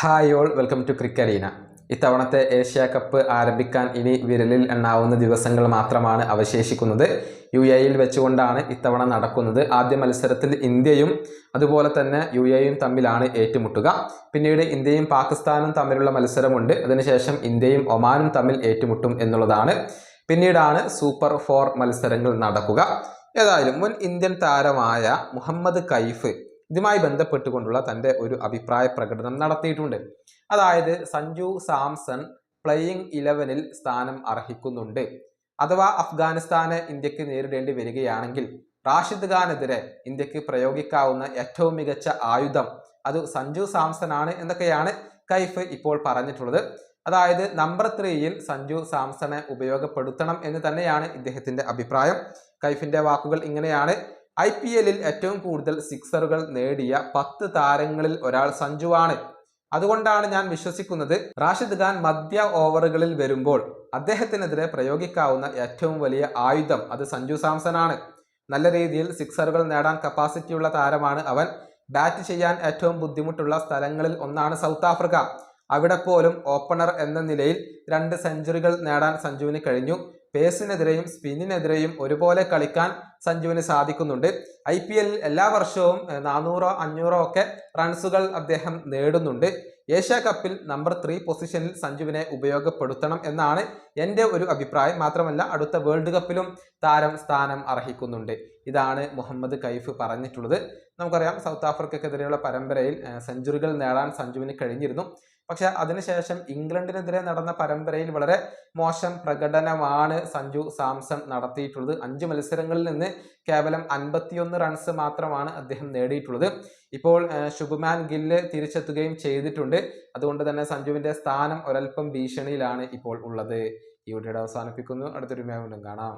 Hi all welcome to ക്രിക്കറീന ഇത്തവണത്തെ Asia cup ആരംഭിക്കാൻ ഇനി വിരലിൽ എണ്ണാവുന്ന ദിവസങ്ങൾ മാത്രമാണ് അവശേഷിക്കുന്നത്. യു എയിൽ വെച്ചുകൊണ്ടാണ് ഇത്തവണ നടക്കുന്നത്. ആദ്യ മത്സരത്തിൽ ഇന്ത്യയും അതുപോലെ തന്നെ യു എയും തമ്മിലാണ് ഏറ്റുമുട്ടുക. പിന്നീട് ഇന്ത്യയും പാകിസ്ഥാനും തമ്മിലുള്ള മത്സരമുണ്ട്. അതിനുശേഷം ഇന്ത്യയും ഒമാനും തമ്മിൽ ഏറ്റുമുട്ടും എന്നുള്ളതാണ്. പിന്നീടാണ് സൂപ്പർ ഫോർ മത്സരങ്ങൾ നടക്കുക. ഏതായാലും മുൻ ഇന്ത്യൻ താരമായ മുഹമ്മദ് കൈഫ് ഇതുമായി ബന്ധപ്പെട്ടുകൊണ്ടുള്ള തന്റെ ഒരു അഭിപ്രായ പ്രകടനം നടത്തിയിട്ടുണ്ട്. അതായത് സഞ്ജു സാംസൺ പ്ലേയിങ് ഇലവനിൽ സ്ഥാനം അർഹിക്കുന്നുണ്ട്. അഥവാ അഫ്ഗാനിസ്ഥാനെ ഇന്ത്യയ്ക്ക് നേരിടേണ്ടി വരികയാണെങ്കിൽ റാഷിദ് ഖാനെതിരെ ഇന്ത്യയ്ക്ക് പ്രയോഗിക്കാവുന്ന ഏറ്റവും മികച്ച ആയുധം അത് സഞ്ജു സാംസൺ ആണ് എന്നൊക്കെയാണ് കൈഫ് ഇപ്പോൾ പറഞ്ഞിട്ടുള്ളത്. അതായത് നമ്പർ ത്രീയിൽ സഞ്ജു സാംസണെ ഉപയോഗപ്പെടുത്തണം എന്ന് തന്നെയാണ് ഇദ്ദേഹത്തിന്റെ അഭിപ്രായം. കൈഫിന്റെ വാക്കുകൾ ഇങ്ങനെയാണ്. ഐ പി എല്ലിൽ ഏറ്റവും കൂടുതൽ സിക്സറുകൾ നേടിയ പത്ത് താരങ്ങളിൽ ഒരാൾ സഞ്ജുവാണ്. അതുകൊണ്ടാണ് ഞാൻ വിശ്വസിക്കുന്നത് റാഷിദ് ഖാൻ മധ്യ ഓവറുകളിൽ വരുമ്പോൾ അദ്ദേഹത്തിനെതിരെ പ്രയോഗിക്കാവുന്ന ഏറ്റവും വലിയ ആയുധം അത് സഞ്ജു സാംസൺ ആണ് നല്ല രീതിയിൽ സിക്സറുകൾ നേടാൻ കപ്പാസിറ്റിയുള്ള താരമാണ് അവൻ. ബാറ്റ് ചെയ്യാൻ ഏറ്റവും ബുദ്ധിമുട്ടുള്ള സ്ഥലങ്ങളിൽ ഒന്നാണ് സൗത്ത് ആഫ്രിക്ക. അവിടെ പോലും ഓപ്പണർ എന്ന നിലയിൽ രണ്ട് സെഞ്ചുറികൾ നേടാൻ സഞ്ജുവിന് കഴിഞ്ഞു. പേസിനെതിരെയും സ്പിന്നിനെതിരെയും ഒരുപോലെ കളിക്കാൻ സഞ്ജുവിന് സാധിക്കുന്നുണ്ട്. ഐ പി എല്ലിൽ എല്ലാ വർഷവും നാനൂറോ അഞ്ഞൂറോ ഒക്കെ റൺസുകൾ അദ്ദേഹം നേടുന്നുണ്ട്. ഏഷ്യ കപ്പിൽ നമ്പർ ത്രീ പൊസിഷനിൽ സഞ്ജുവിനെ ഉപയോഗപ്പെടുത്തണം എന്നാണ് എന്റെ ഒരു അഭിപ്രായം. മാത്രമല്ല അടുത്ത വേൾഡ് കപ്പിലും താരം സ്ഥാനം അർഹിക്കുന്നുണ്ട്. ഇതാണ് മുഹമ്മദ് കൈഫ് പറഞ്ഞിട്ടുള്ളത്. നമുക്കറിയാം സൗത്ത് ആഫ്രിക്കക്കെതിരെയുള്ള പരമ്പരയിൽ സെഞ്ചുറികൾ നേടാൻ സഞ്ജുവിന് കഴിഞ്ഞിരുന്നു. പക്ഷെ അതിനുശേഷം ഇംഗ്ലണ്ടിനെതിരെ നടന്ന പരമ്പരയിൽ വളരെ മോശം പ്രകടനമാണ് സഞ്ജു സാംസൺ നടത്തിയിട്ടുള്ളത്. അഞ്ച് മത്സരങ്ങളിൽ നിന്ന് കേവലം അൻപത്തിയൊന്ന് റൺസ് മാത്രമാണ് അദ്ദേഹം നേടിയിട്ടുള്ളത്. ഇപ്പോൾ ശുഭമാൻ ഗില്ല് തിരിച്ചെത്തുകയും ചെയ്തിട്ടുണ്ട്. അതുകൊണ്ട് തന്നെ സഞ്ജുവിന്റെ സ്ഥാനം ഒരൽപ്പം ഭീഷണിയിലാണ് ഇപ്പോൾ ഉള്ളത്. ഈ വീഡിയോയുടെ അവസാനിപ്പിക്കുന്നു. അടുത്തൊരു വീണ്ടും കാണാം.